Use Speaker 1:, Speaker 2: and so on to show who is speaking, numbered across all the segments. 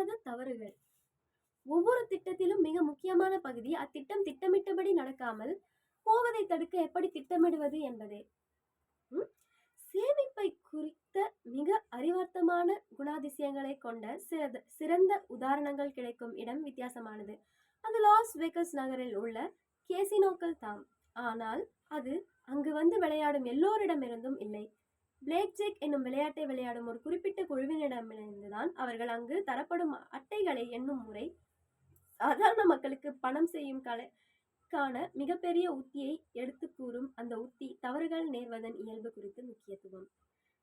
Speaker 1: இல்லாத தவறுகள். ஒவ்வொரு திட்டத்திலும் மிக முக்கியமான பகுதி அத்திட்டம் திட்டமிட்டபடி நடக்காமல் போவதை தடுக்க எப்படி திட்டமிடுவது என்பதே. ம்? சேமிப்பை குறித்த மிக அறிவார்த்தமான குணாதிசயங்களை கொண்ட சிறந்த சிறந்த உதாரணங்கள் கிடைக்கும் இடம் வித்தியாசமானது. அது லாஸ் வேகஸ் நகரில் உள்ள கேசினோக்கள் தாம். ஆனால் அது அங்கு வந்து விளையாடும் எல்லோரிடமிருந்தும் இல்லை. பிளேக் ஜெக் என்னும் விளையாட்டை விளையாடும் ஒரு குறிப்பிட்ட குழுவினரிடமிருந்துதான் அவர்கள் அங்கு தரப்படும் அட்டைகளை எண்ணும் முறை சாதாரண மக்களுக்கு பணம் செய்யும் கலை மிகப்பெரிய உத்தியை எடுத்து கூறும் அந்த உத்தி தவறுகள் நேர்வதன் இயல்பு குறித்து முக்கியத்துவம்.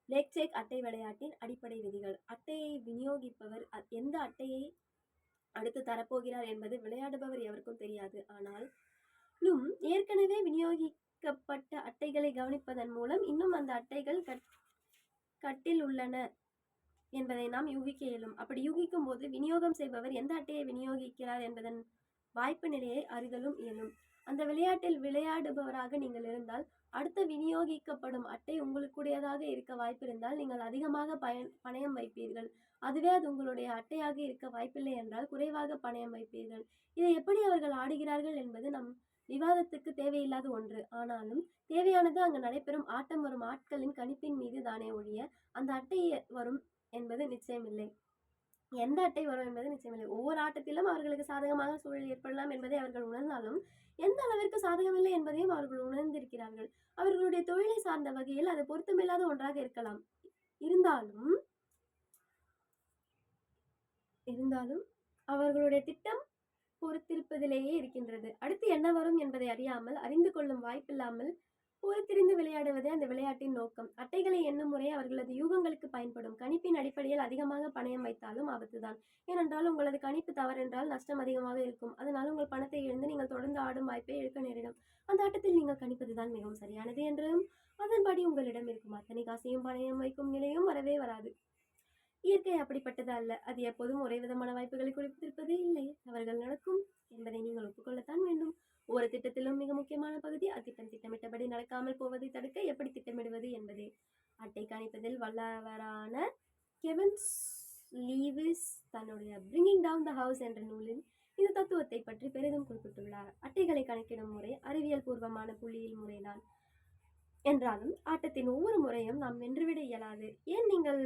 Speaker 1: பிளேக் ஜெக் அட்டை விளையாட்டின் அடிப்படை விதிகள். அட்டையை விநியோகிப்பவர் அ- எந்த அட்டையை அடுத்து தரப்போகிறார் என்பது விளையாடுபவர் எவருக்கும் தெரியாது. ஆனால் ஏற்கனவே ஏற்கனவே விநியோகிக்கப்பட்ட அட்டைகளை கவனிப்பதன் மூலம் இன்னும் அந்த அட்டைகள் கட் கட்டில் உள்ளன என்பதை நாம் யூகிக்க இயலும். அப்படி யூகிக்கும் போது விநியோகம் செய்பவர் எந்த அட்டையை விநியோகிக்கிறார் என்பதன் வாய்ப்பு நிலையை அறிதலும் இயலும். அந்த விளையாட்டில் விளையாடுபவராக நீங்கள் இருந்தால் அடுத்த விநியோகிக்கப்படும் அட்டை உங்களுக்குடையதாக இருக்க வாய்ப்பிருந்தால் நீங்கள் அதிகமாக பயன் பணயம் வைப்பீர்கள். அதுவே அது உங்களுடைய அட்டையாக இருக்க வாய்ப்பில்லை என்றால் குறைவாக பணயம் வைப்பீர்கள். இதை எப்படி அவர்கள் ஆடுகிறார்கள் என்பது நம் விவாதத்துக்கு தேவையில்லாத ஒன்று. ஆனாலும் தேவையானது அங்கு நடைபெறும் ஆட்டம் வரும் ஆட்களின் கணிப்பின் மீது தானே ஒழிய அந்த அட்டை வரும் என்பது நிச்சயமில்லை. எந்த அட்டை வரும் என்பது நிச்சயமில்லை. ஒவ்வொரு ஆட்டத்திலும் அவர்களுக்கு சாதகமாக சூழல் ஏற்படலாம் என்பதை அவர்கள் உணர்ந்தாலும் எந்த அளவிற்கு சாதகமில்லை என்பதையும் அவர்கள் உணர்ந்திருக்கிறார்கள். அவர்களுடைய தொழிலை சார்ந்த வகையில் அது பொருத்தமில்லாத ஒன்றாக இருக்கலாம். இருந்தாலும் இருந்தாலும் அவர்களுடைய திட்டம் பொறுத்திருப்பதிலேயே இருக்கின்றது. அடுத்து என்ன வரும் என்பதை அறியாமல் அறிந்து கொள்ளும் வாய்ப்பில்லாமல் பொறுத்திருந்து விளையாடுவதே அந்த விளையாட்டின் நோக்கம். அட்டைகளை எண்ணும் முறை அவர்களது யூகங்களுக்கு பயன்படும். கணிப்பின் அடிப்படையில் அதிகமாக பணயம் வைத்தாலும் ஆபத்துதான். ஏனென்றால் உங்களது கணிப்பு தவறென்றால் நஷ்டம் அதிகமாக இருக்கும். அதனால் உங்கள் பணத்தை இழந்து நீங்கள் தொடர்ந்து ஆடும் வாய்ப்பை இழக்க நேரிடும். அந்த ஆட்டத்தில் நீங்கள் கணிப்பதுதான் மிகவும் சரியானது என்றும் அதன்படி உங்களிடம் இருக்கும்? அத்தனை காசையும் பணயம் வைக்கும் நிலையும் வரவே வராது. இயற்கை அப்படிப்பட்டது அல்ல. அது எப்போதும் ஒரே விதமான வாய்ப்புகளை கொடுத்திருப்பதே இல்லை. தவறுகள் நடக்கும் என்பதை நீங்கள் ஒப்புக்கொள்ளத்தான் வேண்டும். ஒரு திட்டத்திலும் மிக முக்கியமான பகுதி அத்திட்டம் திட்டமிட்டபடி நடக்காமல் போவதை தடுக்க எப்படி திட்டமிடுவது என்பதே. அட்டை கணிப்பதில் வல்லவரான கெவன்ஸ் லீவிஸ் தன்னுடைய பிரிங்கிங் டவுன் த ஹவுஸ் என்ற நூலில் இந்த தத்துவத்தை பற்றி பெரிதும் குறிப்பிட்டுள்ளார். அட்டைகளை கணக்கிடும் முறை அறிவியல் பூர்வமான புள்ளியில் முறைதான். என்றாலும் ஆட்டத்தின் ஒவ்வொரு முறையும் நாம் வென்றுவிட இயலாது. ஏன் நீங்கள்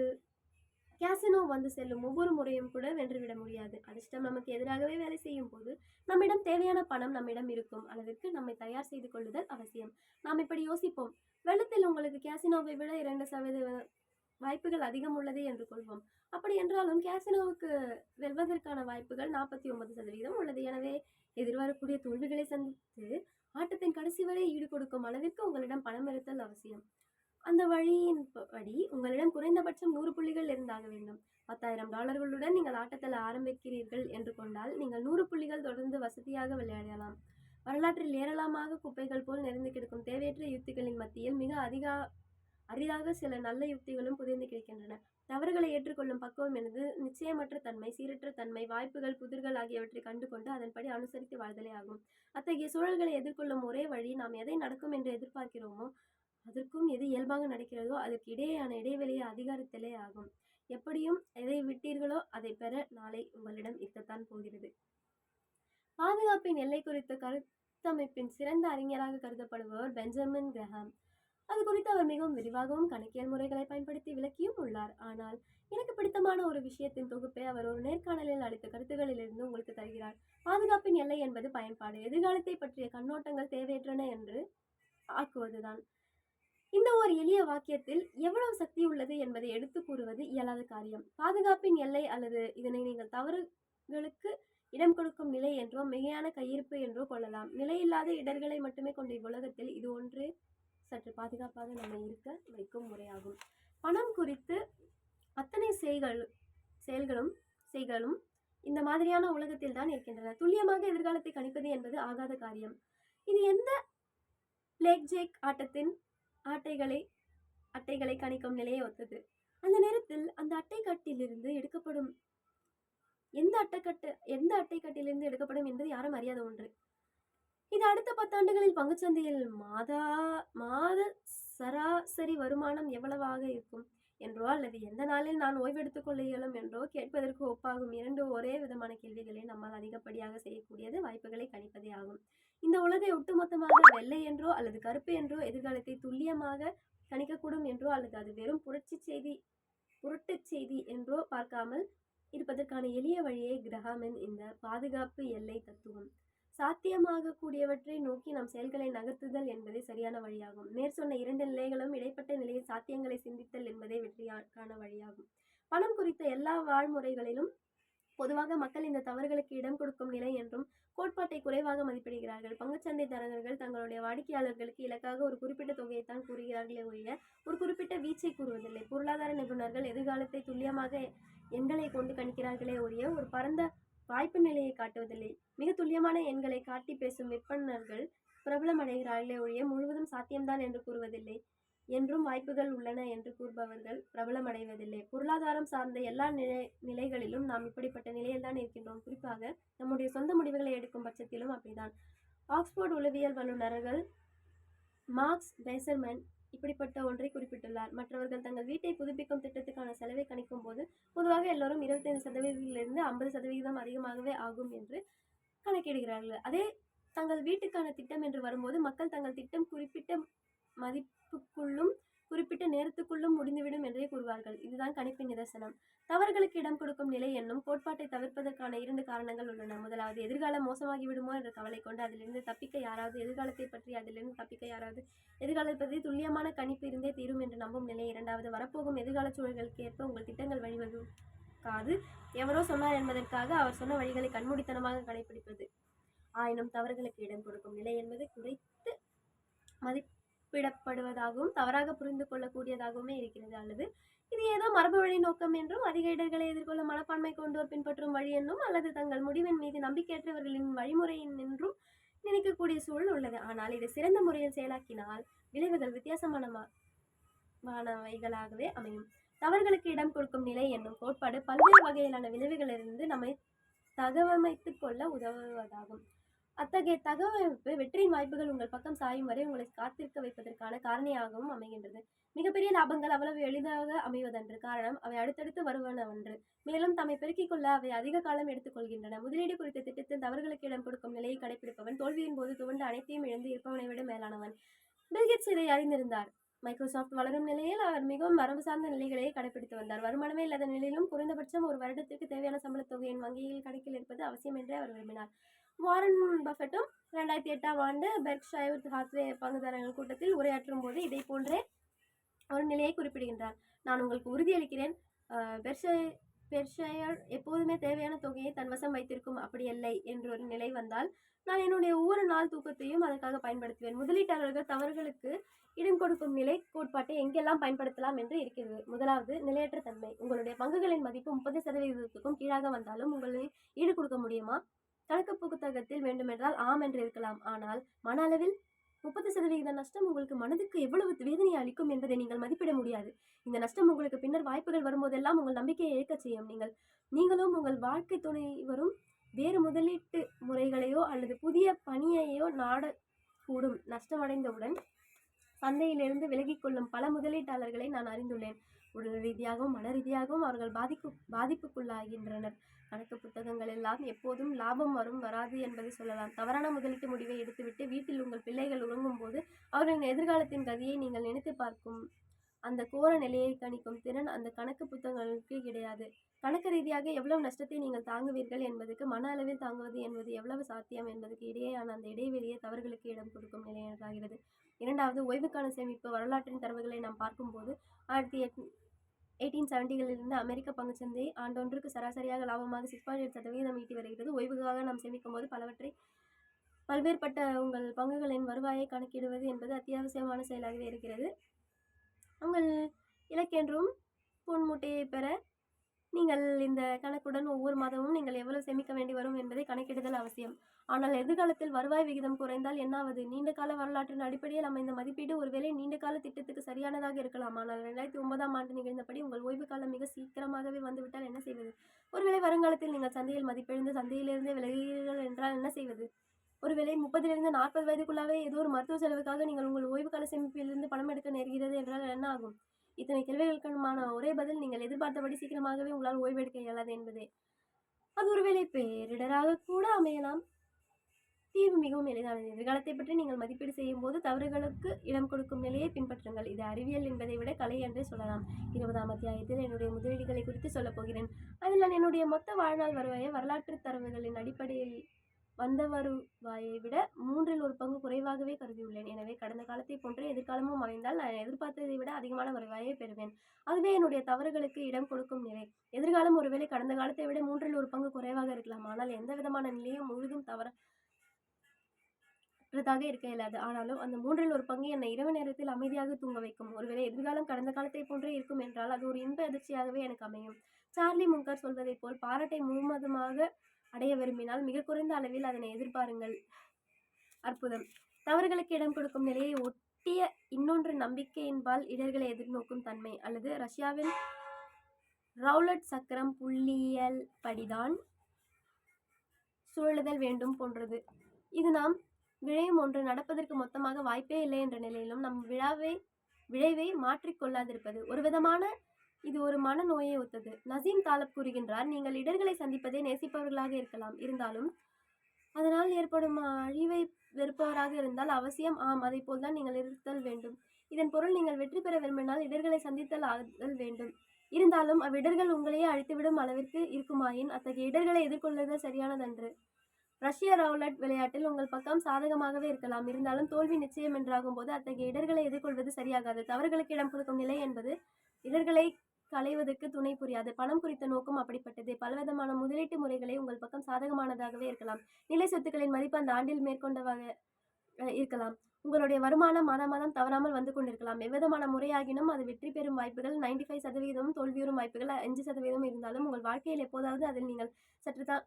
Speaker 1: கேசினோ வந்து செல்லும் ஒவ்வொரு முறையும் கூட வென்றுவிட முடியாது. அதிர்ஷ்டம் நமக்கு எதிராகவே வேலை செய்யும் போது நம்மிடம் தேவையான பணம் நம்மிடம் இருக்கும் அளவிற்கு நம்மை தயார் செய்து கொள்ளுதல் அவசியம். நாம் இப்படி யோசிப்போம். வெள்ளத்தில் உங்களுக்கு கேசினோவை விட இரண்டு சதவீத வாய்ப்புகள் அதிகம் உள்ளது என்று கொள்வோம். அப்படி என்றாலும் கேசினோவுக்கு வெல்வதற்கான வாய்ப்புகள் நாற்பத்தி ஒன்பது சதவீதம் உள்ளது. எனவே எதிர்வரக்கூடிய தோல்விகளை சந்தித்து ஆட்டத்தின் கடைசி வரை ஈடு கொடுக்கும் அளவிற்கு உங்களிடம் பணம் இருத்தல் அவசியம். அந்த வழியின் படி உங்களிடம் குறைந்தபட்சம் நூறு புள்ளிகள் இருந்தாக வேண்டும். பத்தாயிரம் டாலர்களுடன் நீங்கள் ஆட்டத்தில் ஆரம்பிக்கிறீர்கள் என்று கொண்டால் நீங்கள் நூறு புள்ளிகள் தொடர்ந்து வசதியாக விளையாடலாம். வரலாற்றில் ஏராளமாக குப்பைகள் போல் நிறைந்து கிடக்கும் தேவையற்ற யுக்திகளின் மத்தியில் மிக அதிக அரிதாக சில நல்ல யுக்திகளும் புதைந்து கிடைக்கின்றன. தவறுகளை ஏற்றுக்கொள்ளும் பக்குவம் எனது நிச்சயமற்ற தன்மை சீரற்ற தன்மை வாய்ப்புகள் புதிர்கள் ஆகியவற்றை கண்டுகொண்டு அதன்படி அனுசரித்து வாழ்தலே ஆகும். அத்தகைய சூழல்களை எதிர்கொள்ளும் ஒரே வழி நாம் எதை நடக்கும் என்று எதிர்பார்க்கிறோமோ அதற்கும் எது இயல்பாக நடக்கிறதோ அதற்கு இடையேயான இடைவெளியை அதிகாரத்திலே ஆகும். எப்படியும் எதை விட்டீர்களோ அதை பெற நாளை உங்களிடம் இருக்கத்தான் போகிறது. பாதுகாப்பின் எல்லை குறித்த கருத்தமைப்பின் சிறந்த அறிஞராக கருதப்படுபவர் பெஞ்சமின் கிரஹாம். அது குறித்து அவர் மிகவும் விரிவாகவும் கணக்கியல் முறைகளை பயன்படுத்தி விளக்கியும் உள்ளார். ஆனால் எனக்கு பிடித்தமான ஒரு விஷயத்தின் தொகுப்பை அவர் ஒரு நேர்காணலில் அளித்த கருத்துகளிலிருந்து உங்களுக்கு தருகிறார். பாதுகாப்பின் எல்லை என்பது பயன்பாடு. எதிர்காலத்தை பற்றிய கண்ணோட்டங்கள் தேவையற்றன என்று ஆக்குவதுதான். இந்த ஒரு எளிய வாக்கியத்தில் எவ்வளவு சக்தி உள்ளது என்பதை எடுத்து கூறுவது இயலாத காரியம். பாதுகாப்பின் எல்லை அல்லது இதனை நீங்கள் தவறுகளுக்கு இடம் கொடுக்கும் நிலை என்றோ மிகையான கையிருப்பு என்றோ கொள்ளலாம். நிலையில்லாத இடர்களை மட்டுமே கொண்ட இவ்வுலகத்தில் இது ஒன்று. சற்று பாதுகாப்பாக நம்மை இருக்க வைக்கும் முறையாகும். பணம் குறித்து அத்தனை செய்கள் செயல்களும் செய்களும் இந்த மாதிரியான உலகத்தில் தான் இருக்கின்றன. துல்லியமாக எதிர்காலத்தை கணிப்பது என்பது ஆகாத காரியம். இது எந்த பிளேக் ஜேக் ஆட்டத்தின் ஆட்டைகளை அட்டைகளை கணிக்கும் நிலையை ஒத்தது. அந்த நேரத்தில் அந்த அட்டைக்கட்டிலிருந்து எடுக்கப்படும் எந்த அட்டைக்கட்டு எந்த அட்டைக்கட்டிலிருந்து எடுக்கப்படும் என்பது யாரும் அறியாத ஒன்று. இது அடுத்த பத்தாண்டுகளில் பங்குச்சந்தையில் மாதா மாத சராசரி வருமானம் எவ்வளவாக இருக்கும்? என்றோ அல்லது எந்த நாளில் நான் ஓய்வெடுத்துக் கொள்ள இயலும் என்றோ கேட்பதற்கு ஒப்பாகும் இரண்டு ஒரே விதமான கேள்விகளை நம்மால் அதிகப்படியாக செய்யக்கூடியது வாய்ப்புகளை கணிப்பதே ஆகும். இந்த உலகை ஒட்டுமொத்தமாக வெள்ளை என்றோ அல்லது கருப்பு என்றோ எதிர்காலத்தை துல்லியமாக கணிக்கக்கூடும் என்றோ அல்லது அது வெறும் புரட்சி செய்தி புரட்டுச் செய்தி என்றோ பார்க்காமல் இருப்பதற்கான எளிய வழியே கிரகாமின் இந்த பாதுகாப்பு எல்லை தத்துவம். சாத்தியமாக கூடியவற்றை நோக்கி நம் செயல்களை நகர்த்துதல் என்பதே சரியான வழியாகும். மேற்சொன்ன இரண்டு நிலைகளும் இடைப்பட்ட நிலையில் சாத்தியங்களை சிந்தித்தல் என்பதே வெற்றியான வழியாகும். பணம் குறித்த எல்லா வாழ்முறைகளிலும் பொதுவாக மக்கள் இந்த தவறுகளுக்கு இடம் கொடுக்கும் நிலை என்றும் கோட்பாட்டை குறைவாக மதிப்பிடுகிறார்கள். பங்குச்சந்தை தரகர்கள் தங்களுடைய வாடிக்கையாளர்களுக்கு இலக்காக ஒரு குறிப்பிட்ட தொகையைத்தான் கூறுகிறார்களே ஒழிய ஒரு குறிப்பிட்ட வீச்சை கூறுவதில்லை. பொருளாதார நிபுணர்கள் எதிர்காலத்தை துல்லியமாக எண்களை கொண்டு கணிக்கிறார்களே ஒழிய ஒரு பரந்த வாய்ப்பு நிலையை காட்டுவதில்லை. மிக துல்லியமான எண்களை காட்டி பேசும் விற்பனர்கள் பிரபலமடைகிறார்களே ஒழிய முழுவதும் சாத்தியம்தான் என்று கூறுவதில்லை. என்றும் வாய்ப்புகள் உள்ளன என்று கூறுபவர்கள் பிரபலமடைவதில்லை. பொருளாதாரம் சார்ந்த எல்லா நிலை நிலைகளிலும் நாம் இப்படிப்பட்ட நிலையில்தான் இருக்கின்றோம். குறிப்பாக நம்முடைய சொந்த முடிவுகளை எடுக்கும் பட்சத்திலும் அப்படிதான் ஆக்ஸ்போர்ட் உளவியல் வல்லுநர்கள் மார்க்ஸ் பேசர்மேன் இப்படிப்பட்ட ஒன்றை குறிப்பிட்டுள்ளார். மற்றவர்கள் தங்கள் வீட்டை புதுப்பிக்கும் திட்டத்துக்கான செலவை கணிக்கும் போது பொதுவாக எல்லோரும் இருபத்தைந்து சதவீதத்திலிருந்து ஐம்பது சதவிகிதம் அதிகமாகவே ஆகும் என்று கணக்கிடுகிறார்கள். அதே தங்கள் வீட்டுக்கான திட்டம் என்று வரும்போது மக்கள் தங்கள் திட்டம் குறிப்பிட்ட மதிப்புக்குள்ளும் குறிப்பிட்ட நேரத்துக்குள்ளும் முடிந்துவிடும் என்றே கூறுவார்கள். இதுதான் கணிப்பின் நிதர்சனம். தவறுகளுக்கு இடம் கொடுக்கும் நிலை என்னும் கோட்பாட்டை தவிர்ப்பதற்கான இரண்டு காரணங்கள் உள்ளன. முதலாவது எதிர்காலம் மோசமாகி விடுமோ என்ற கவலை கொண்டு அதிலிருந்து தப்பிக்க யாராவது எதிர்காலத்தை பற்றி அதிலிருந்து தப்பிக்க யாராவது எதிர்காலத்தை பற்றி துல்லியமான கணிப்பு இருந்தே தீரும் என்று நம்பும் நிலை. இரண்டாவது வரப்போகும் எதிர்கால சூழல்களுக்கு ஏற்ப உங்கள் திட்டங்கள் வழிவகுக்காது. எவரோ சொன்னார் என்பதற்காக அவர் சொன்ன வழிகளை கண்மூடித்தனமாக கடைபிடிப்பது ஆயினும் தவறுகளுக்கு இடம் கொடுக்கும் நிலை என்பது குறைத்து மதிப்பு ஒப்பிடப்படுவதாகவும் தவறாக புரிந்து கொள்ளக்கூடியதாகவுமே இருக்கிறது அல்லது இது ஏதோ மரபு வழி நோக்கம் என்றும் அதிக இடர்களை எதிர்கொள்ளும் மனப்பான்மை கொண்டோர் பின்பற்றும் வழி என்றும் அல்லது தங்கள் முடிவின் மீது நம்பிக்கையற்றவர்களின் வழிமுறையின் என்றும் நினைக்கக்கூடிய சூழல் உள்ளது. ஆனால் இதை சிறந்த முறையில் செயலாக்கினால் விளைவுகள் வித்தியாசமான மானவைகளாகவே அமையும். தவறுகளுக்கு இடம் கொடுக்கும் நிலை என்னும் கோட்பாடு பல்வேறு வகையிலான விளைவுகளிலிருந்து நம்மை தகவமைத்துக் கொள்ள உதவுவதாகும். அத்தகைய தகவமைப்பு வெற்றியின் வாய்ப்புகள் உங்கள் பக்கம் சாயும் வரை உங்களை காத்திருக்க வைப்பதற்கான காரணியாகவும் அமைகின்றது. மிகப்பெரிய லாபங்கள் அவ்வளவு எளிதாக அமைவதன்று காரணம் அவை அடுத்தடுத்து வருவனவன்று மேலும் தம்மை பெருக்கிக் கொள்ள அவை அதிக காலம் எடுத்துக்கொள்கின்றன முதலீடு குறித்த திட்டத்தில் தவறுகளுக்கு இடம் கொடுக்கும் நிலையை கடைபிடிப்பவன் தோல்வியின் போது துவண்டு அனைத்தையும் இழந்து இருப்பவனை விட மேலானவன். பில்கெட்ஸ் இதை அறிந்திருந்தார். மைக்ரோசாஃப்ட் வளரும் நிலையில் அவர் மிகவும் மரபு சார்ந்த நிலைகளையே கடைபிடித்து வந்தார். வருமானமே இல்லாத நிலையிலும் குறைந்தபட்சம் ஒரு வருடத்திற்கு தேவையான சம்பளத் தொகையின் வங்கியில் கணக்கில் இருப்பது அவசியம் என்றே அவர் விரும்பினார். வாரன் பஃபெட்டும் ரெண்டாயிரத்தி எட்டாம் ஆண்டு பெர்க்ஷயர் ஹாத்வே பங்குதாரர்கள் கூட்டத்தில் உரையாற்றும் போது இதை போன்றே ஒரு நிலையை குறிப்பிடுகின்றார். நான் உங்களுக்கு உறுதியளிக்கிறேன். அஹ், பெர்ஷய பெர்ஷயர் எப்போதுமே தேவையான தொகையை தன் வசம் வைத்திருக்கும் அப்படியல்லை என்ற ஒரு நிலை வந்தால் நான் என்னுடைய ஒவ்வொரு நாள் தூக்கத்தையும் அதற்காக பயன்படுத்துவேன். முதலீட்டாளர்கள் தவறுகளுக்கு இடம் கொடுக்கும் நிலை கோட்பாட்டை எங்கெல்லாம் பயன்படுத்தலாம் என்று இருக்கிறது. முதலாவது நிலையற்ற தன்மை. உங்களுடைய பங்குகளின் மதிப்பு முப்பது சதவீதத்துக்கும் கீழாக வந்தாலும் உங்களை ஈடு கொடுக்க முடியுமா? கணக்கு புத்தகத்தில் வேண்டுமென்றால் ஆம் என்று இருக்கலாம். ஆனால் மன அளவில் முப்பது சதவிகித நஷ்டம் உங்களுக்கு மனதுக்கு எவ்வளவு வேதனையை அளிக்கும் என்பதை நீங்கள் மதிப்பிட முடியாது. இந்த நஷ்டம் உங்களுக்கு பின்னர் வாய்ப்புகள் வரும்போதெல்லாம் உங்கள் நம்பிக்கையை இயக்க செய்யும். நீங்கள் நீங்களும் உங்கள் வாழ்க்கை துணை வரும் வேறு முதலீட்டு முறைகளையோ அல்லது புதிய பணியையோ நாடக்கூடும். நஷ்டமடைந்தவுடன் சந்தையிலிருந்து விலகிக் கொள்ளும் பல முதலீட்டாளர்களை நான் அறிந்துள்ளேன். உடல் ரீதியாகவும் மன ரீதியாகவும் அவர்கள் பாதிப்பு பாதிப்புக்குள்ளாகின்றனர். கணக்கு புத்தகங்கள் எல்லாம் எப்போதும் லாபம் வரும் வராது என்பதை சொல்லலாம். தவறான முதலீட்டு முடிவை எடுத்துவிட்டு வீட்டில் உங்கள் பிள்ளைகள் உறங்கும் போது அவர்களின் எதிர்காலத்தின் கதியை நீங்கள் நினைத்து பார்க்கும். அந்த கோர நிலையை கணிக்கும் திறன் அந்த கணக்கு புத்தகங்களுக்கு கிடையாது. கணக்கு ரீதியாக எவ்வளவு நஷ்டத்தை நீங்கள் தாங்குவீர்கள் என்பதுக்கு மன அளவில் தாங்குவது என்பது எவ்வளவு சாத்தியம் என்பதற்கு இடையேயான அந்த இடைவெளியை தவறுகளுக்கு இடம் கொடுக்கும் நிலையாகிறது இரண்டாவது ஓய்வுக்கான சேமிப்பு வரலாற்றின் தரவுகளை நாம் பார்க்கும்போது ஆயிரத்தி எட் எயிட்டீன் செவன்ட்டிகளிலிருந்து அமெரிக்க பங்குச்சந்தை ஆண்டொன்றுக்கு சராசரியாக லாபமாக சிக்ஸ் பாயிண்ட் எயிட் சதவீதம் ஈட்டி வருகிறது. ஓய்வுக்காக நாம் சேமிக்கும் போது பலவற்றை பல்வேறுபட்ட உங்கள் பங்குகளின் வருவாயை கணக்கிடுவது என்பது அத்தியாவசியமான செயலாகவே இருக்கிறது. உங்கள் இலக்கென்றும் பொன் மூட்டையை பெற நீங்கள் இந்த கணக்குடன் ஒவ்வொரு மாதமும் நீங்கள் எவ்வளவு சேமிக்க வேண்டும் என்பதை கணக்கிடுதல் அவசியம். ஆனால் எதிர்காலத்தில் வருவாய் விகிதம் குறைந்தால் என்னாவது? நீண்ட கால வரலாற்றின் அடிப்படையில் அமைந்த மதிப்பீடு ஒருவேளை நீண்ட கால திட்டத்துக்கு சரியானதாக இருக்கலாம். ஆனால் ரெண்டாயிரத்தி ஒன்பதாம் ஆண்டு நிகழ்ந்தபடி உங்கள் ஓய்வு காலம் மிக சீக்கிரமாகவே வந்துவிட்டால் என்ன செய்வது? ஒருவேளை வருங்காலத்தில் நீங்கள் சந்தையில் மதிப்பிழந்து சந்தையிலிருந்து விலகிறீர்கள் என்றால் என்ன செய்வது? ஒருவேளை முப்பதிலிருந்து நாற்பது வயதுக்குள்ளாவே ஏதோ ஒரு மருத்துவ செலவுக்காக நீங்கள் உங்கள் ஓய்வு கால சேமிப்பிலிருந்து பணம் எடுக்க நேர்கிறது என்றால் என்ன ஆகும்? இத்தனை கேள்விகளுக்கான ஒரே பதில் நீங்கள் எதிர்பார்த்தபடி சீக்கிரமாகவே உங்களால் ஓய்வெடுக்க இயலாது என்பதே. அது ஒருவேளை பேரிடராக கூட அமையலாம். தீர்வு மிகவும் எளிதானது. எதிர்காலத்தை பற்றி நீங்கள் மதிப்பீடு செய்யும் போது தவறுகளுக்கு இடம் கொடுக்கும் நிலையை பின்பற்றுங்கள். இது அறிவியல் என்பதை விட கலை என்றே சொல்லலாம். இருபதாம் அத்தியாயத்தில் என்னுடைய முதலீடுகளை குறித்து சொல்லப் போகிறேன். அதில் நான் என்னுடைய மொத்த வாழ்நாள் வருவாயை வரலாற்று தரவுகளின் அடிப்படையில் வந்த வருவாயை விட மூன்றில் ஒரு பங்கு குறைவாகவே கருதியுள்ளேன். எனவே கடந்த காலத்தை போன்று எதிர்காலமும் அமைந்தால் நான் எதிர்பார்த்ததை விட அதிகமான வருவாயை பெறுவேன். அதுவே என்னுடைய தவறுகளுக்கு இடம் கொடுக்கும் நிலை. எதிர்காலம் ஒருவேளை கடந்த காலத்தை விட மூன்றில் ஒரு பங்கு குறைவாக இருக்கலாம். ஆனால் எந்த விதமான நிலையும் முழுதும் தவற தாக இருக்க இயலாது. ஆனாலும் அந்த மூன்றில் ஒரு பங்கு என்னை இரவு நேரத்தில் அமைதியாக தூங்க வைக்கும். ஒருவேளை எதிர்காலம் கடந்த காலத்தை போன்றே இருக்கும் என்றால் அது ஒரு இன்ப அதிர்ச்சியாகவே எனக்கு அமையும். சார்லி முங்கர் சொல்வதைப் போல் பாராட்டை முழுவதுமாக அடைய விரும்பினால் மிக குறைந்த அளவில் அதனை எதிர்பாருங்கள். அற்புதம். தவறுகளுக்கு இடம் கொடுக்கும் நிலையை ஒட்டிய இன்னொன்று நம்பிக்கையின்பால் இடர்களை எதிர்நோக்கும் தன்மை அல்லது ரஷ்யாவின் ரவுலட் சக்கரம் புள்ளியியல் படிதான் சுழலுதல் வேண்டும் போன்றது. இது நாம் விழையும் ஒன்று. நடப்பதற்கு மொத்தமாக வாய்ப்பே இல்லை என்ற நிலையிலும் நம் விழாவை விளைவை மாற்றிக்கொள்ளாதிருப்பது ஒரு விதமான இது ஒரு மனநோயை ஒத்தது. நசீம் தாலப் கூறுகின்றார் நீங்கள் இடர்களை சந்திப்பதை நேசிப்பவர்களாக இருக்கலாம். இருந்தாலும் அதனால் ஏற்படும் அழிவை வெறுப்பவராக இருந்தால் அவசியம் ஆம் அதை போல்தான் நீங்கள் இருத்தல் வேண்டும். இதன் பொருள் நீங்கள் வெற்றி பெற விரும்பினால் இடர்களை சந்தித்தல் ஆதல் வேண்டும். இருந்தாலும் அவ்விடர்கள் உங்களையே அழித்துவிடும் அளவிற்கு இருக்குமாயின் அத்தகைய இடர்களை எதிர்கொள்ளுதல் சரியானதன்று. ரஷ்ய ரவுலட் விளையாட்டில் உங்கள் பக்கம் சாதகமாகவே இருக்கலாம். இருந்தாலும் தோல்வி நிச்சயம் என்றாகும் போது அத்தகைய இடர்களை எதிர்கொள்வது சரியாகாது. தவறுகளுக்கு இடம் கொடுக்கும் நிலை என்பது இடர்களை களைவதற்கு துணை புரியாது. பணம் குறித்த நோக்கம் அப்படிப்பட்டது. பலவிதமான முதலீட்டு முறைகளை உங்கள் பக்கம் சாதகமானதாகவே இருக்கலாம். நிலை சொத்துக்களின் மதிப்பு அந்த ஆண்டில் மேற்கொண்டவாக இருக்கலாம். உங்களுடைய வருமானம் மாதம் மாதம் தவறாமல் வந்து கொண்டிருக்கலாம். எவ்விதமான முறையாகினும் அது வெற்றி பெறும் வாய்ப்புகள் 95% ஃபைவ் சதவீதமும் தோல்வியுறும் வாய்ப்புகள் அஞ்சு சதவீதம் இருந்தாலும் உங்கள் வாழ்க்கையில் எப்போதாவது அதில் நீங்கள் சற்று தான்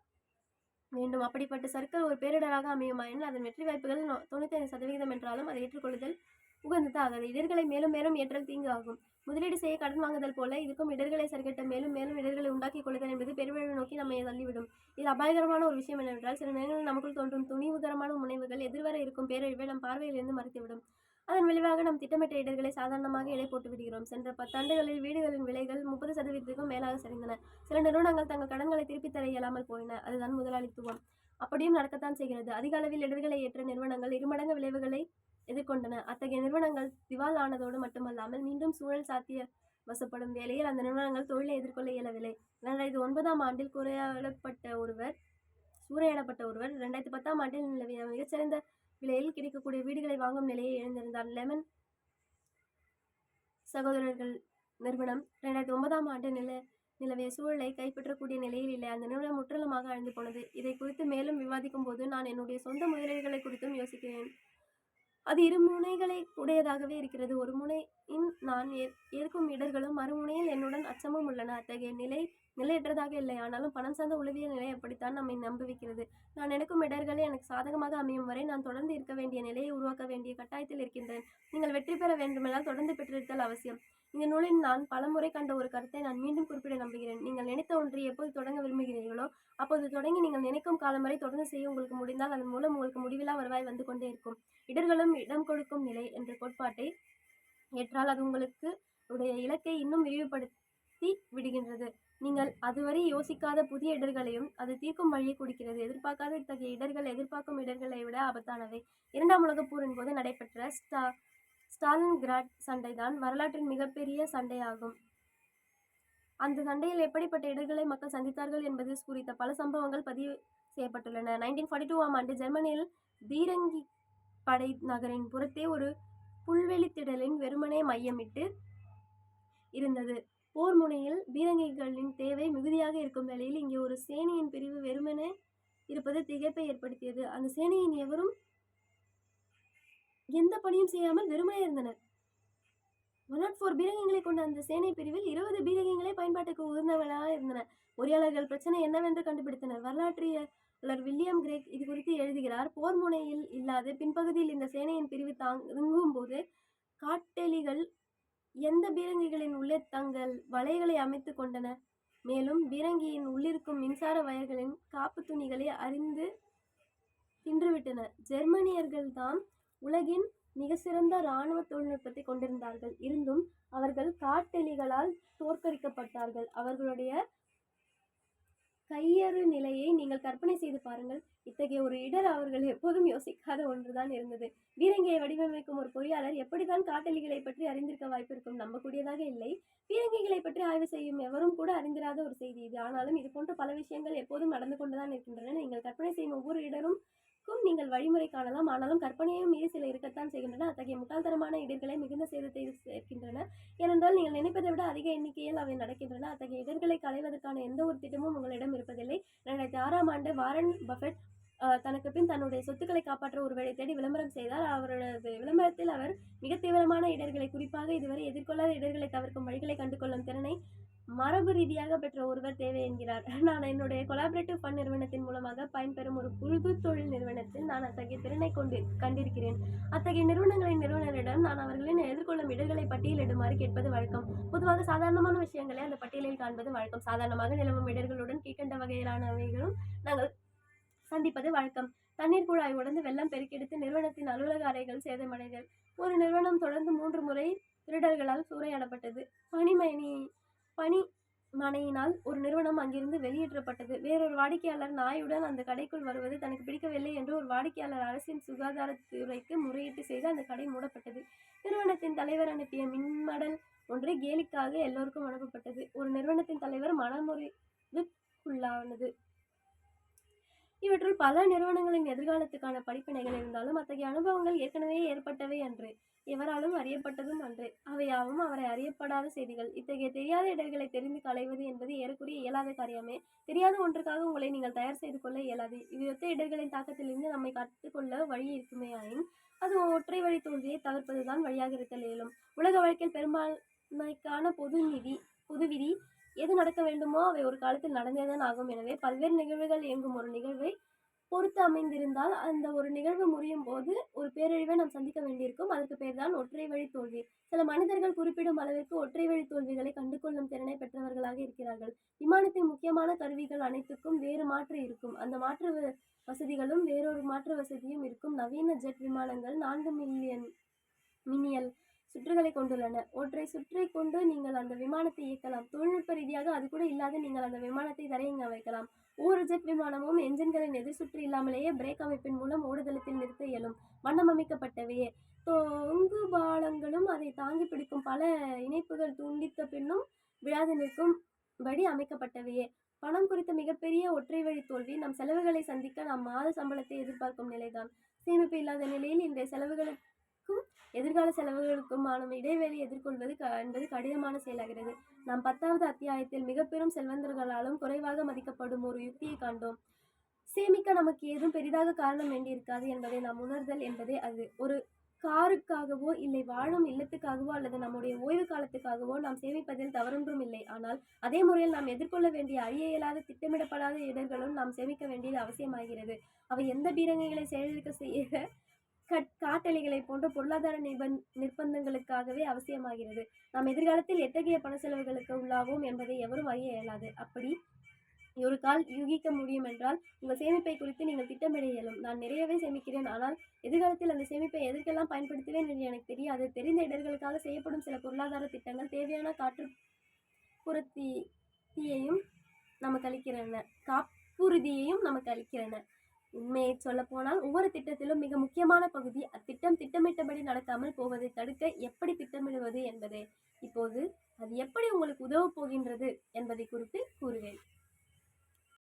Speaker 1: வேண்டும். அப்படிப்பட்ட சர்க்கிள் ஒரு பேரிடராக அமையுமாயின் அதன் வெற்றி வாய்ப்புகள் நொ- தொண்ணூத்தைந்து சதவீதம் என்றாலும் அதை ஏற்றுக்கொள்ளுதல் உகந்தது இடர்களை மேலும் மேலும் ஏற்றல் தீங்கு ஆகும் முதலீடு செய்ய கடன் வாங்குதல் போல இதுக்கும் இடர்களை சரிகட்ட மேலும் மேலும் இடர்களை உண்டாக்கிக் கொள்ளுதல் என்பது பெருமளவு நோக்கி நம்மை தள்ளிவிடும். இது அபாயகரமான ஒரு விஷயம் என்னவென்றால் சில நேரங்களில் நமக்குள் தோன்றும் துணிவுகரமான முனைவுகள் எதிர்வர இருக்கும் பேரழிவை நம் பார்வையிலிருந்து மறைத்துவிடும். அதன் விளைவாக நாம் திட்டமிட்ட இடர்களை சாதாரணமாக இடை போட்டு விடுகிறோம். சென்ற பத்தாண்டுகளில் வீடுகளின் விலைகள் முப்பது சதவீதத்துக்கும் மேலாக சரிந்தன. சில நிறுவனங்கள் தங்கள் கடன்களை திருப்பித் தர இயலாமல் போயின. அதுதான் முதலாளித்துவம். அப்படியும் நடக்கத்தான் செய்கிறது. அதிக அளவில் இடர்களை ஏற்ற நிறுவனங்கள் இருமடங்கு விளைவுகளை எதிர்கொண்டன. அத்தகைய நிறுவனங்கள் திவால் ஆனதோடு மட்டுமல்லாமல் மீண்டும் சூழல் சாத்திய வசப்படும் வேளையில் அந்த நிறுவனங்கள் தொழிலை எதிர்கொள்ள இயலவில்லை. இரண்டாயிரத்தி ஒன்பதாம் ஆண்டில் குறையாடப்பட்ட ஒருவர் சூறையாடப்பட்ட ஒருவர் ரெண்டாயிரத்தி பத்தாம் ஆண்டில் நிலவிய மிகச்சிறந்த விலையில் கிடைக்கக்கூடிய வீடுகளை வாங்கும் நிலையை எழுந்திருந்தார் லெமன் சகோதரர்கள் நிறுவனம் இரண்டாயிரத்தி ஒன்பதாம் ஆண்டு நில நிலவிய சூழலை கைப்பற்றக்கூடிய நிலையில் இல்லை. அந்த நிறுவனம் முற்றிலுமாக அழிந்து போனது. இதை குறித்து மேலும் விவாதிக்கும் போது நான் என்னுடைய சொந்த முதலீடுகளை குறித்தும் யோசிக்கிறேன். அது இரு முனைகளை உடையதாகவே இருக்கிறது. ஒரு முனையின் நான் ஏற்கும் இடர்களும் மறுமுனையில் என்னுடன் அச்சமும் உள்ளன. அத்தகைய நிலை நிலையற்றதாக இல்லை. ஆனாலும் பணம் சார்ந்த உளவியல் நிலை அப்படித்தான் நம்மை நம்புவிக்கிறது நான் நினைக்கும் இடர்களை எனக்கு சாதகமாக அமையும் வரை நான் தொடர்ந்து இருக்க வேண்டிய நிலையை உருவாக்க வேண்டிய கட்டாயத்தில் இருக்கின்றேன். நீங்கள் வெற்றி பெற வேண்டுமென்றால் தொடர்ந்து பெற்றிருத்தல் அவசியம். இந்த நூலில் நான் பலமுறை கண்ட ஒரு கருத்தை நான் மீண்டும் குறிப்பிட நம்புகிறேன். நீங்கள் நினைத்த ஒன்றை எப்போது தொடங்க விரும்புகிறீர்களோ அப்போது தொடங்கி நீங்கள் நினைக்கும் காலம் வரை தொடர்ந்து செய்ய உங்களுக்கு முடிந்தால் அதன் மூலம் உங்களுக்கு முடிவில்லா வருவாய் வந்து கொண்டே இருக்கும். இடர்களும் இடம் கொடுக்கும் நிலை என்ற கோட்பாட்டை ஏற்றால் அது உங்களுக்கு உடைய இலக்கை இன்னும் விரிவுபடுத்தி விடுகின்றது. நீங்கள் அதுவரை யோசிக்காத புதிய இடர்களையும் அது தீர்க்கும் வழியை கொடுக்கிறது. எதிர்பார்க்காத இத்தகைய இடர்கள் எதிர்பார்க்கும் இடர்களை விட ஆபத்தானவை. இரண்டாம் உலகப் போரின் போது நடைபெற்ற ஸ்டா ஸ்டாலின்கிராட் சண்டைதான் வரலாற்றின் மிகப்பெரிய சண்டையாகும். அந்த சண்டையில் எப்படிப்பட்ட இடர்களை மக்கள் சந்தித்தார்கள் என்பது குறித்த பல சம்பவங்கள் பதிவு செய்யப்பட்டுள்ளன. நைன்டீன் ஃபார்ட்டி டூவாம் ஆண்டு ஜெர்மனியில் பீரங்கி படை நகரின் புறத்தே ஒரு புல்வெளித்திடலின் வெறுமனே மையமிட்டு இருந்தது. போர் முனையில் பீரங்கிகளின் தேவை மிகுதியாக இருக்கும் வேளையில் இங்கே ஒரு சேனையின் பிரிவு வெறுமனே இருப்பது திகைப்பை ஏற்படுத்தியது. அந்த சேனையின் எவரும் எந்த பணியும் செய்யாமல் வெறுமனே இருந்தனர். ஒன் நாட் ஃபோர் பீரங்கிகளை கொண்ட அந்த சேனை பிரிவில் இருபது பீரங்கிகளே பயன்பாட்டுக்கு உகந்தவர்களாக இருந்தன பொறியாளர்கள் பிரச்சனை என்னவென்று கண்டுபிடித்தனர். வரலாற்றியர் வில்லியம் கிரேக் இது குறித்து எழுதுகிறார். போர் முனையில் இல்லாத பின்பகுதியில் இந்த சேனையின் பிரிவு தாங்கும் போது காட்டெலிகள் எந்த பீரங்கிகளின் உள்ளே தங்கள் வலைகளை அமைத்து கொண்டன? மேலும் பீரங்கியின் உள்ளிருக்கும் மின்சார வயர்களின் காப்பு துணிகளை அறிந்து தின்றுவிட்டன. ஜெர்மனியர்கள்தாம் உலகின் மிக சிறந்த இராணுவ தொழில்நுட்பத்தை கொண்டிருந்தார்கள். இருந்தும் அவர்கள் காட்டெலிகளால் தோற்கடிக்கப்பட்டார்கள். அவர்களுடைய கையறு நிலையை நீங்கள் கற்பனை செய்து பாருங்கள். இத்தகைய ஒரு இடர் அவர்கள் எப்போதும் யோசிக்காத ஒன்றுதான் இருந்தது. பீரங்கியை வடிவமைக்கும் ஒரு பொறியாளர் எப்படித்தான் காட்டலிகளை பற்றி அறிந்திருக்க வாய்ப்பிருக்கும் நம்பக்கூடியதாக இல்லை. பீரங்கிகளை பற்றி ஆய்வு செய்யும் எவரும் கூட அறிந்திராத ஒரு செய்தி இது. ஆனாலும் இது போன்ற பல விஷயங்கள் எப்போதும் நடந்து கொண்டுதான் இருக்கின்றன. நீங்கள் கற்பனை செய்யும் ஒவ்வொரு இடரும் க்கும் நீங்கள் வழிமுறை காணலாம். ஆனாலும் கற்பனையும் மீறி சில இருக்கத்தான் செய்கின்றன. அத்தகைய முட்டாள்தரமான இடர்களை மிகுந்த சேதத்தை சேர்க்கின்றன. ஏனென்றால் நீங்கள் நினைப்பதை விட அதிக எண்ணிக்கையில் அவை நடக்கின்றன. அத்தகைய இடர்களை களைவதற்கான எந்த ஒரு திட்டமும் உங்களிடம் இருப்பதில்லை. இரண்டாயிரத்தி ஆறாம் ஆண்டு வாரன் பஃபெட் தனக்கு பின் தன்னுடைய சொத்துக்களை காப்பாற்ற ஒரு வேலை தேடி விளம்பரம் செய்தார். அவரது விளம்பரத்தில் அவர் மிக தீவிரமான இடர்களை குறிப்பாக இதுவரை எதிர்கொள்ளாத இடர்களை தவிர்க்கும் வழிகளை கண்டுகொள்ளும் திறனை மரபு ரீதியாக பெற்ற ஒருவர் தேவை என்கிறார். நான் என்னுடைய கொலாபரேட்டிவ் ஃபண்ட் நிறுவனத்தின் மூலமாக பயன்பெறும் ஒரு புது தொழில் நிறுவனத்தில் நான் அத்தகைய திறனை கொண்டு கண்டிருக்கிறேன். அத்தகைய நிறுவனங்களின் நிறுவனரிடம் நான் அவர்களின் எதிர்கொள்ளும் இடர்களை பட்டியலிடுமாறு கேட்பது வழக்கம். பொதுவாக சாதாரணமான விஷயங்களை அந்த பட்டியலில் காண்பது வழக்கம். சாதாரணமாக நிலவும் இடர்களுடன் கீழ்கண்ட வகையிலானவைகளும் நாங்கள் சந்திப்பது வழக்கம். தண்ணீர் குழாய் உடந்து வெள்ளம் பெருக்கெடுத்து நிறுவனத்தின் அலுவலக அறைகள் சேதமடைதல். ஒரு நிறுவனம் தொடர்ந்து மூன்று முறை திருடர்களால் சூறையாடப்பட்டது. பணிமணி பணி மனையினால் ஒரு நிறுவனம் அங்கிருந்து வெளியேற்றப்பட்டது. வேறொரு வாடிக்கையாளர் நாயுடன் அந்த கடைக்குள் வருவது தனக்கு பிடிக்கவில்லை என்று ஒரு வாடிக்கையாளர் அரசின் சுகாதாரத்துறைக்கு முறையீட்டு செய்து அந்த கடை மூடப்பட்டது. நிறுவனத்தின் தலைவர் அனுப்பிய மின்மடல் ஒன்று கேலிக்காக எல்லோருக்கும் அனுப்பப்பட்டது. ஒரு நிறுவனத்தின் தலைவர் மனமுறைவுக்குள்ளானது. இவற்றுள் பல நிறுவனங்களின் எதிர்காலத்துக்கான படிப்பினைகள் இருந்தாலும் அத்தகைய அனுபவங்கள் ஏற்கனவே ஏற்பட்டவை அன்று. எவராலும் அறியப்பட்டதும் அன்று. அவையாவும் அவரை அறியப்படாத செய்திகள். இத்தகைய தெரியாத இடர்களை தெரிந்து களைவது என்பது ஏறக்குறைய இயலாத காரியமே. தெரியாத ஒன்றுக்காக உங்களை நீங்கள் தயார் செய்து கொள்ள இயலாது. இவையொத்த இடர்களின் தாக்கத்திலிருந்து நம்மை கற்றுக்கொள்ள வழி இருக்குமேயாயின் அது ஒற்றை வழி தோல்வியை தவிர்ப்பதுதான் வழியாக இருத்தல் இயலும் உலக வழக்கில் பெரும்பான்மைக்கான பொது நிதி பொது விதி எது நடக்க வேண்டுமோ அவை ஒரு காலத்தில் நடந்தேதான் ஆகும். எனவே பல்வேறு நிகழ்வுகள் இயங்கும் ஒரு நிகழ்வை பொறுத்து அமைந்திருந்தால் அந்த ஒரு நிகழ்வு முறியும் போது ஒரு பேரழிவை நாம் சந்திக்க வேண்டியிருக்கும். அதற்கு பேர் தான் ஒற்றை வழி தோல்வி. சில மனிதர்கள் குறிப்பிடும் அளவிற்கு ஒற்றை வழி தோல்விகளை கண்டுகொள்ளும் திறனை பெற்றவர்களாக இருக்கிறார்கள். விமானத்தின் முக்கியமான கருவிகள் அனைத்துக்கும் வேறு மாற்று இருக்கும். அந்த மாற்று வ- வசதிகளும் வேறொரு மாற்று வசதியும் இருக்கும். நவீன ஜெட் விமானங்கள் நான்கு மில்லியன் மின்னியல் சுற்றுகளை கொண்டுள்ளன. ஒற்றை சுற்றை கொண்டு நீங்கள் அந்த விமானத்தை இயக்கலாம். தொழில்நுட்ப ரீதியாக அது கூட இல்லாத நீங்கள் அந்த விமானத்தை தரையிங்க வைக்கலாம். ஒவ்வொரு ஜெட் விமானமும் என்ஜின்களின் எதிர் சுற்று இல்லாமலேயே பிரேக் அமைப்பின் மூலம் ஓடுதளத்தில் நிறுத்த இயலும். வண்ணம் அமைக்கப்பட்டவையே. தொங்கு பாலங்களும் அதை தாங்கி பிடிக்கும். பல இணைப்புகள் துண்டித்த பின்னும் விழாது நிற்கும் படி அமைக்கப்பட்டவையே. பணம் குறித்த மிகப்பெரிய ஒற்றை வழி தோல்வி நம் செலவுகளை சந்திக்க நாம் மாத சம்பளத்தை எதிர்பார்க்கும் நிலைதான். சேமிப்பு இல்லாத நிலையில் இன்றைய செலவுகளுக்கும் எதிர்கால செலவுகளுக்குமான இடைவெளி எதிர்கொள்வது க என்பது கடினமான செயலாகிறது. நாம் பத்தாவது அத்தியாயத்தில் மிக பெரும் செல்வந்தர்களாலும் குறைவாக மதிக்கப்படும் ஒரு யுக்தியை காண்டோம். சேமிக்க நமக்கு ஏதும் பெரிதாக காரணம் வேண்டியிருக்காது என்பதை நாம் உணர்தல் என்பதே அது. ஒரு காருக்காகவோ இல்லை வாழும் இல்லத்துக்காகவோ அல்லது நம்முடைய ஓய்வு காலத்துக்காகவோ நாம் சேமிப்பதில் தவறொன்றும் இல்லை. ஆனால் அதே முறையில் நாம் எதிர்கொள்ள வேண்டிய அழிய இயலாத திட்டமிடப்படாத இடர்களும் நாம் சேமிக்க வேண்டியது அவசியமாகிறது. அவை எந்த பீரங்கிகளை செயலிழக்க செய்ய கட் காட்டலிகளை போன்ற பொருளாதார நிபந் நிர்பந்தங்களுக்காகவே அவசியமாகிறது. நாம் எதிர்காலத்தில் எத்தகைய பண செலவுகளுக்கு உள்ளாவோம் என்பதை எவரும் அறிய இயலாது. அப்படி ஒரு கால் யூகிக்க முடியும் என்றால் உங்கள் சேமிப்பை குறித்து நீங்கள் திட்டமிட இயலும். நான் நிறையவே சேமிக்கிறேன் ஆனால் எதிர்காலத்தில் அந்த சேமிப்பை எதற்கெல்லாம் பயன்படுத்துவேன் என்று எனக்கு தெரியாது. தெரிந்த இடர்களுக்காக செய்யப்படும் சில பொருளாதார திட்டங்கள் தேவையான காற்று புறத்தி நமக்கு அளிக்கிறன காப்புறுதியையும் நமக்கு அளிக்கிறன உண்மையை சொல்லப்போனால் ஒவ்வொரு திட்டத்திலும் மிக முக்கியமான பகுதி அத்திட்டம் திட்டமிட்டபடி நடக்காமல் போவதை தடுக்க எப்படி திட்டமிடுவது என்பதே. இப்போது அது எப்படி உங்களுக்கு உதவப் போகின்றது என்பதை குறித்து கூறுவேன்.